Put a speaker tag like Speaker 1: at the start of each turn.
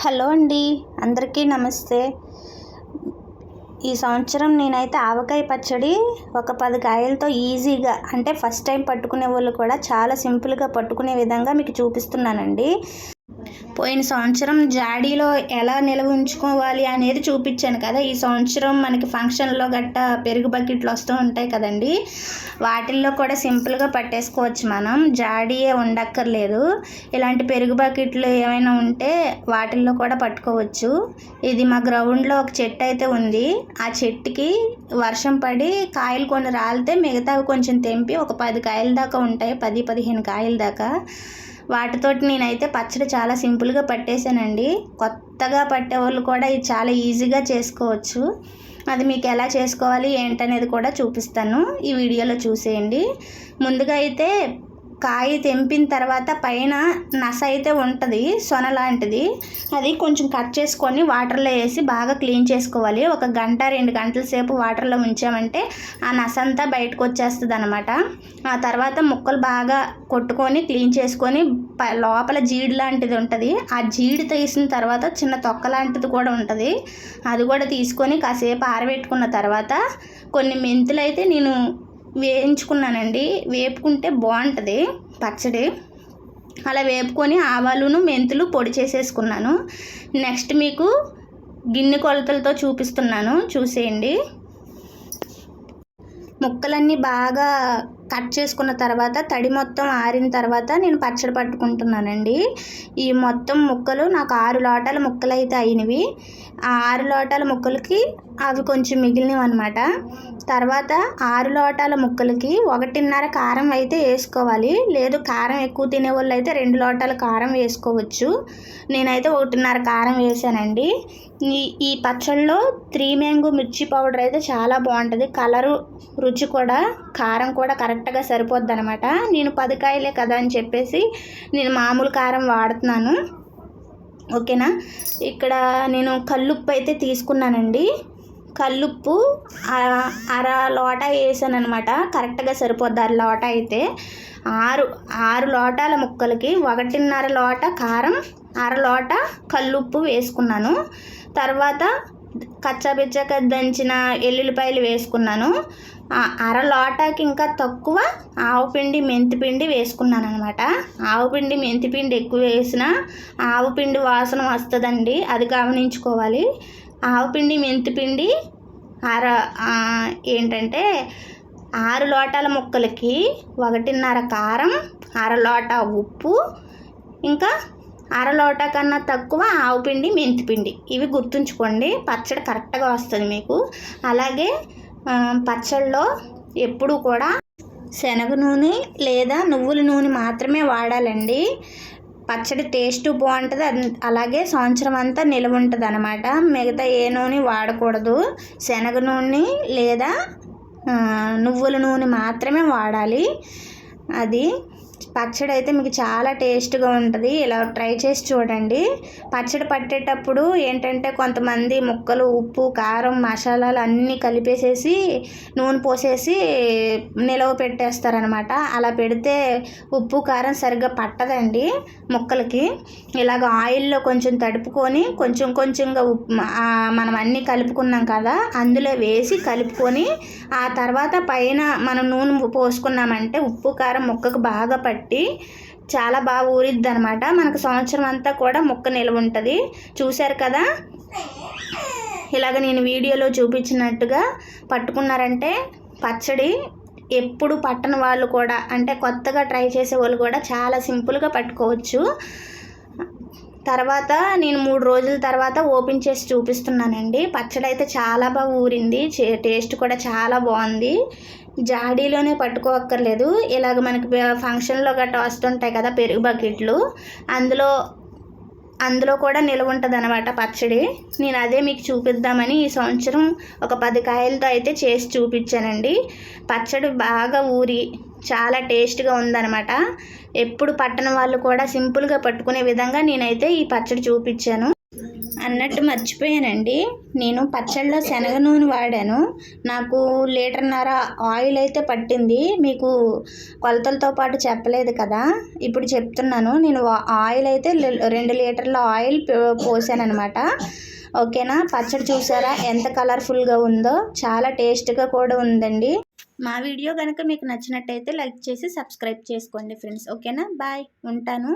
Speaker 1: Hello అండి అందరికీ నమస్తే. ఈ సంవత్సరం నేనైతే ఆవకాయ పచ్చడి ఒక పది కాయలతో ఈజీగా అంటే ఫస్ట్ టైం పట్టుకునే వాళ్ళు కూడా చాలా సింపుల్గా పట్టుకునే విధంగా మీకు చూపిస్తున్నానండి. పోయిన సంవత్సరం జాడీలో ఎలా నిల్వ ఉంచుకోవాలి అనేది చూపించాను కదా. ఈ సంవత్సరం మనకి ఫంక్షన్లో గట్టా పెరుగు బకెట్లు వస్తూ ఉంటాయి కదండి. వాటిల్లో కూడా సింపుల్గా పట్టేసుకోవచ్చు మనం. జాడీయే ఉండక్కర్లేదు. ఇలాంటి పెరుగు బకెట్లు ఏమైనా ఉంటే వాటిల్లో కూడా పట్టుకోవచ్చు. ఇది మా గ్రౌండ్లో ఒక చెట్టు అయితే ఉంది. ఆ చెట్టుకి వర్షం పడి కాయలు కొన్ని రాలితే మిగతావి కొంచెం తెంపి ఒక పది కాయల దాకా ఉంటాయి. పది పదిహేను కాయల దాకా. వాటితోటి నేనైతే పచ్చడి చాలా సింపుల్గా పట్టేశానండి కొత్తగా పట్టేవాళ్ళు కూడా ఇది చాలా ఈజీగా చేసుకోవచ్చు. అది మీకు ఎలా చేసుకోవాలి ఏంటనేది కూడా చూపిస్తాను. ఈ వీడియోలో చూసేయండి. ముందుగా అయితే కాయ తెంపిన తర్వాత పైన నస అయితే ఉంటుంది సొన లాంటిది. అది కొంచెం కట్ చేసుకొని వాటర్లో వేసి బాగా క్లీన్ చేసుకోవాలి. ఒక గంట రెండు గంటల సేపు వాటర్లో ఉంచామంటే ఆ నస అంతా బయటకు వచ్చేస్తుంది అనమాట ఆ తర్వాత ముక్కలు బాగా కొట్టుకొని క్లీన్ చేసుకొని లోపల జీడి లాంటిది ఉంటుంది. ఆ జీడి తీసిన తర్వాత చిన్న తొక్క లాంటిది కూడా ఉంటుంది. అది కూడా తీసుకొని కాసేపు ఆరబెట్టుకున్న తర్వాత కొన్ని మెంతులు అయితే నేను వేయించుకున్నానండి. వేపుకుంటే బాగుంటుంది పచ్చడి. అలా వేపుకొని ఆవాలును మెంతులు పొడి చేసేసుకున్నాను. నెక్స్ట్ మీకు గిన్నె కొలతలతో చూపిస్తున్నాను. చూసేయండి. ముక్కలన్నీ బాగా కట్ చేసుకున్న తర్వాత తడి మొత్తం ఆరిన తర్వాత నేను పచ్చడి పట్టుకుంటున్నానండి. ఈ మొత్తం ముక్కలు నాకు ఆరు లోటాల ముక్కలు అయితే అయినవి. ఆ ఆరు లోటాల ముక్కలకి అవి కొంచెం మిగిలినవి అనమాట తర్వాత ఆరు లోటాల ముక్కలకి ఒకటిన్నర కారం అయితే వేసుకోవాలి. లేదు కారం ఎక్కువ తినే వాళ్ళు అయితే రెండు లోటాల కారం వేసుకోవచ్చు. నేనైతే ఒకటిన్నర కారం వేసానండి. ఈ ఈ పచ్చళ్ళలో త్రీ మ్యాంగో మిర్చి పౌడర్ అయితే చాలా బాగుంటుంది. కలరు రుచి కూడా కారం కూడా కరెక్ట్గా సరిపోద్ది అనమాట నేను పది కాయలే కదా అని చెప్పేసి నేను మామూలు కారం వాడుతున్నాను. ఓకేనా? ఇక్కడ నేను కల్లుప్పు అయితే తీసుకున్నానండి. కల్లుప్పు అర లోట వేసాను అనమాట కరెక్ట్గా సరిపోద్ది అర లోట అయితే. ఆరు ఆరు లోటాల ముక్కలకి ఒకటిన్నర లోట కారం అర లోట కల్లుప్పు వేసుకున్నాను. తర్వాత కచ్చాబిచ్చాక దంచిన ఎల్లుల్లిపాయలు వేసుకున్నాను. అర లోటాకి ఇంకా తక్కువ ఆవుపిండి మెంతిపిండి వేసుకున్నాను అనమాట ఆవుపిండి మెంతిపిండి ఎక్కువ వేసిన ఆవుపిండి వాసన వస్తుందండి అది గమనించుకోవాలి. ఆవుపిండి మెంతిపిండి అర ఏంటంటే ఆరు లోటాల ముక్కలకి ఒకటిన్నర కారం అర లోటా ఉప్పు ఇంకా అర లోట కన్నా తక్కువ ఆవు పిండి మెంతిపిండి ఇవి గుర్తుంచుకోండి. పచ్చడి కరెక్ట్గా వస్తుంది మీకు. అలాగే పచ్చళ్ళలో ఎప్పుడు కూడా శనగ నూనె లేదా నువ్వుల నూనె మాత్రమే వాడాలండి. పచ్చడి టేస్ట్ బాగుంటుంది. అలాగే సంవత్సరం అంతా నిల్వ ఉంటుంది అనమాట మిగతా ఏ నూనె వాడకూడదు. శనగ నూనె లేదా నువ్వుల నూనె మాత్రమే వాడాలి. అది పచ్చడి అయితే మీకు చాలా టేస్ట్గా ఉంటుంది. ఇలా ట్రై చేసి చూడండి. పచ్చడి పట్టేటప్పుడు ఏంటంటే కొంతమంది ముక్కలు ఉప్పు కారం మసాలాలు అన్నీ కలిపేసేసి నూనె పోసేసి నిలవ పెట్టేస్తారనమాట. అలా పెడితే ఉప్పు కారం సరిగ్గా పట్టదండి ముక్కలకి. ఇలాగ ఆయిల్లో కొంచెం తడుపుకొని కొంచెం కొంచెంగా మనం అన్నీ కలుపుకున్నాం కదా అందులో వేసి కలుపుకొని ఆ తర్వాత పైన మనం నూనె పోసుకున్నామంటే ఉప్పు కారం ముక్కకు బాగా పట్టి చాలా బాగా ఊరిద్ది అనమాట మనకు సంవత్సరం అంతా కూడా ముక్క నిల్వ ఉంటుంది చూశారు కదా? ఇలాగ నేను వీడియోలో చూపించినట్టుగా పట్టుకున్నారంటే పచ్చడి ఎప్పుడు పట్టని వాళ్ళు కూడా అంటే కొత్తగా ట్రై చేసే వాళ్ళు కూడా చాలా సింపుల్గా పట్టుకోవచ్చు. తర్వాత నేను మూడు రోజుల తర్వాత ఓపెన్ చేసి చూపిస్తున్నానండి. పచ్చడి అయితే చాలా బాగా ఊరింది. టేస్ట్ కూడా చాలా బాగుంది. జాడీలోనే పట్టుకోవక్కర్లేదు ఇలాగ మనకి ఫంక్షన్లో గట్రా వస్తుంటాయి కదా పెరుగు బకెట్లు. అందులో అందులో కూడా నిల్వ ఉంటుంది అనమాట పచ్చడి. నేను అదే మీకు చూపిద్దామని ఈ సంవత్సరం ఒక పది కాయలతో అయితే చేసి చూపించానండి. పచ్చడి బాగా ఊరి చాలా టేస్ట్గా ఉందనమాట ఎప్పుడు పట్టణ వాళ్ళు కూడా సింపుల్గా పట్టుకునే విధంగా నేనైతే ఈ పచ్చడి చూపించాను. అన్నట్టు మర్చిపోయానండి. నేను పచ్చళ్ళలో శనగ నూనె వాడాను. నాకు లీటర్న్నర ఆయిల్ అయితే పట్టింది. మీకు కొలతలతో పాటు చెప్పలేదు కదా. ఇప్పుడు చెప్తున్నాను. నేను వా- ఆయిల్ అయితే రెండు లీటర్ల ఆయిల్ పోసాను అనమాట ఓకేనా? పచ్చడి చూసారా? ఎంత కలర్ఫుల్గా ఉందో. చాలా టేస్ట్గా కూడా ఉందండి. మా వీడియో కనుక మీకు నచ్చినట్టయితే లైక్ చేసి సబ్స్క్రైబ్ చేసుకోండి ఫ్రెండ్స్. ఓకేనా? బాయ్. ఉంటాను.